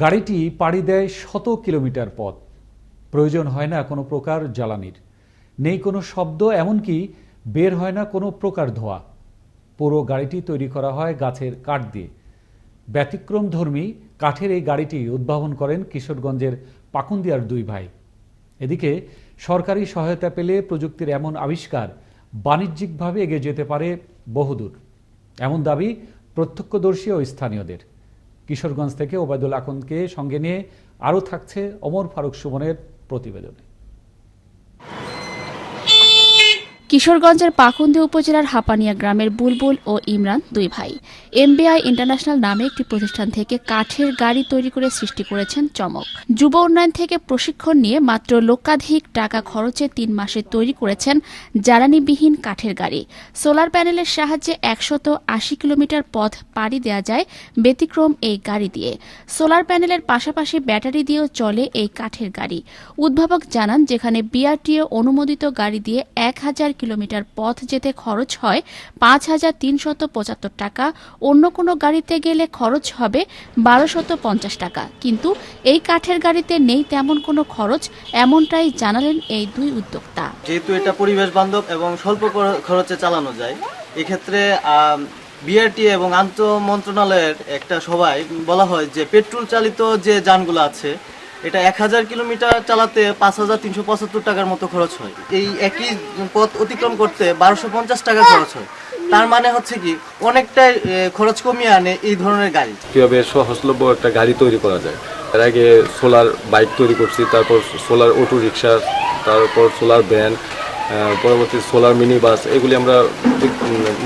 গাড়িটি পাড়ি দেয় শত কিলোমিটার পথ। প্রয়োজন হয় না কোনো প্রকার জ্বালানির। নেই কোনো শব্দ, এমনকি বের হয় না কোনো প্রকার ধোঁয়া। পুরো গাড়িটি তৈরি করা হয় গাছের কাঠ দিয়ে। ব্যতিক্রমধর্মী কাঠের এই গাড়িটি উদ্ভাবন করেন কিশোরগঞ্জের পাকুন্দিয়ার দুই ভাই। এদিকে সরকারি সহায়তা পেলে প্রযুক্তির এমন আবিষ্কার বাণিজ্যিকভাবে এগিয়ে যেতে পারে বহুদূর। এমন দাবি প্রত্যক্ষদর্শী ও স্থানীয়দের। কিশোরগঞ্জ থেকে ওবায়দুল আকনকে সঙ্গে নিয়ে আরও থাকছে অমর ফারুক সুমনের প্রতিবেদনে। কিশোরগঞ্জের পাকুন্দি উপজেলার হাপানিয়া গ্রামের বুলবুল ও ইমরান দুই ভাই। এমবিআই ইন্টারন্যাশনাল নামে একটি প্রতিষ্ঠান থেকে কাঠের গাড়ি তৈরি করে সৃষ্টি করেছেন চমক। যুব উন্নয়ন থেকে প্রশিক্ষণ নিয়ে মাত্র লক্ষাধিক টাকা খরচে তিন মাসে তৈরি করেছেন জ্বালানিবিহীন কাঠের গাড়ি। সোলার প্যানেলের সাহায্যে একশত আশি কিলোমিটার পথ পাড়ি দেওয়া যায় ব্যতিক্রম এই গাড়ি দিয়ে। সোলার প্যানেলের পাশাপাশি ব্যাটারি দিয়েও চলে এই কাঠের গাড়ি। উদ্ভাবক জানান, যেখানে বিআরটিও অনুমোদিত গাড়ি দিয়ে এক হাজার কিলোমিটার পথ যেতে খরচ হয় পাঁচ হাজার তিনশত পঁচাত্তর টাকা। অন্য কোনো গাড়িতে গেলে খরচ হবে বারোশত পঞ্চাশ টাকা। কিন্তু এই কাঠের গাড়িতে নেই তেমন কোনো খরচ, এমনটাই জানালেন এই দুই উদ্যোক্তা। যেহেতু এটা পরিবেশ বান্ধব এবং স্বল্প খরচে চালানো যায়, এক্ষেত্রে বিআরটি এবং আন্ত মন্ত্রণালয়ের একটা সভায় বলা হয় যে, পেট্রোল চালিত যে যানগুলো আছে এটা এক হাজার কিলোমিটার চালাতে পাঁচ হাজার তিনশো পঁচাত্তর টাকার মতো খরচ হয়। এই একই পথ অতিক্রম করতে বারোশো পঞ্চাশ টাকা খরচ হয়। তার মানে হচ্ছে কি অনেকটাই খরচ কমিয়ে আনে এই ধরনের গাড়ি। কীভাবে সহজলভ্য একটা গাড়ি তৈরি করা যায়? এর আগে সোলার বাইক তৈরি করছি তারপর সোলার অটো রিক্সা তারপর সোলার ভ্যান পরবর্তী সোলার মিনি বাস এগুলি আমরা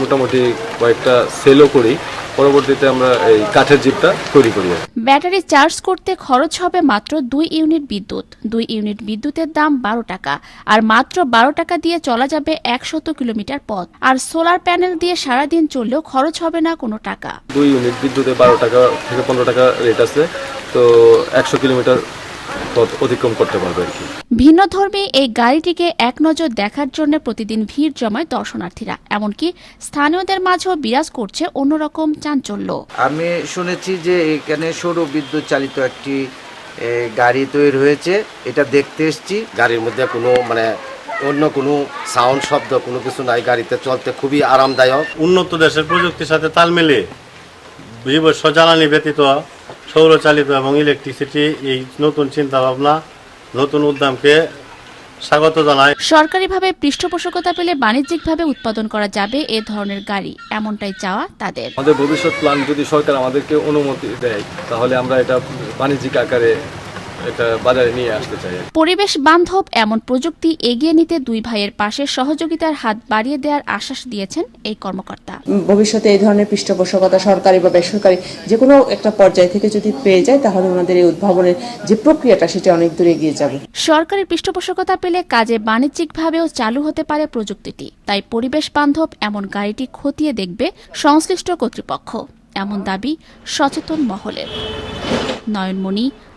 মোটামুটি কয়েকটা সেলও করি। পরবর্তীতে আমরা এই কাঠের জিপটা তৈরি করি ব্যাটারি চার্জ করতে খরচ হবে মাত্র দুই ইউনিট বিদ্যুৎ। দুই ইউনিট বিদ্যুতের দাম বারো টাকা আর মাত্র বারো টাকা দিয়ে চলা যাবে একশত কিলোমিটার পথ। আর সোলার প্যানেল দিয়ে সারাদিন চললেও খরচ হবে না কোনো টাকা। দুই ইউনিট বিদ্যুতে বারো টাকা থেকে পনেরো টাকা রেট আছে তো একশো কিলোমিটার পথ অতিক্রম করতে পারবে আর কি। ভিন্নধর্মী এই গাড়িটিকে এক নজর দেখার জন্য প্রতিদিন ভিড় জমায় দর্শনার্থীরা এমনকি স্থানীয়দের মাঝেও বিরাজ করছে অন্যরকম চাঞ্চল্য। আমি শুনেছি যে এখানে সৌর বিদ্যুৎ চালিত একটি এ, গাড়ি তৈরি হয়েছে। এটা দেখতে এসেছি। গাড়ির মধ্যে কোনো মানে অন্য কোনো সাউন্ড শব্দ কোনো কিছু নাই। গাড়িতে চলতে খুবই আরামদায়ক। উন্নত দেশের প্রযুক্তির সাথে তাল মিলিয়ে জীবস্ব জ্বালানি ব্যতীত সৌরচালিত এবং ইলেকট্রিসিটি এই নতুন চিন্তা ভাবনা নতুন উদ্যমকে স্বাগত জানায়। সরকারিভাবে পৃষ্ঠপোষকতা পেলে বাণিজ্যিকভাবে উৎপাদন করা যাবে এ ধরনের গাড়ি এমনটাই চাওয়া তাদের। আমাদের ভবিষ্যৎ প্ল্যান যদি সরকার আমাদেরকে অনুমতি দেয় তাহলে আমরা এটা বাণিজ্যিক আকারে এটা বাজারে নিয়ে আসতে চাই। পরিবেশ বান্ধব এমন প্রযুক্তি এগিয়ে নিতে দুই ভাইয়ের পাশে সহযোগিতার হাত বাড়িয়ে দেওয়ার আশ্বাস দিয়েছেন এই কর্মকর্তা। ভবিষ্যতে এই ধরনের পৃষ্ঠপোষকতা সরকারি বা বেসরকারি যে কোনো একটা পর্যায় থেকে যদি পেয়ে যায় তাহলে ওনাদের এই উদ্ভাবনের যে প্রক্রিয়াটা সেটা অনেক দূর এগিয়ে যাবে। সরকারি পৃষ্ঠপোষকতা পেলে কাজে বাণিজ্যিকভাবেও চালু হতে পারে প্রযুক্তিটি। তাই পরিবেশ বান্ধব এমন গাড়িটি খতিয়ে দেখবে সংশ্লিষ্ট কর্তৃপক্ষ। এমন দাবি সচেতন মহলের। Nayanmoni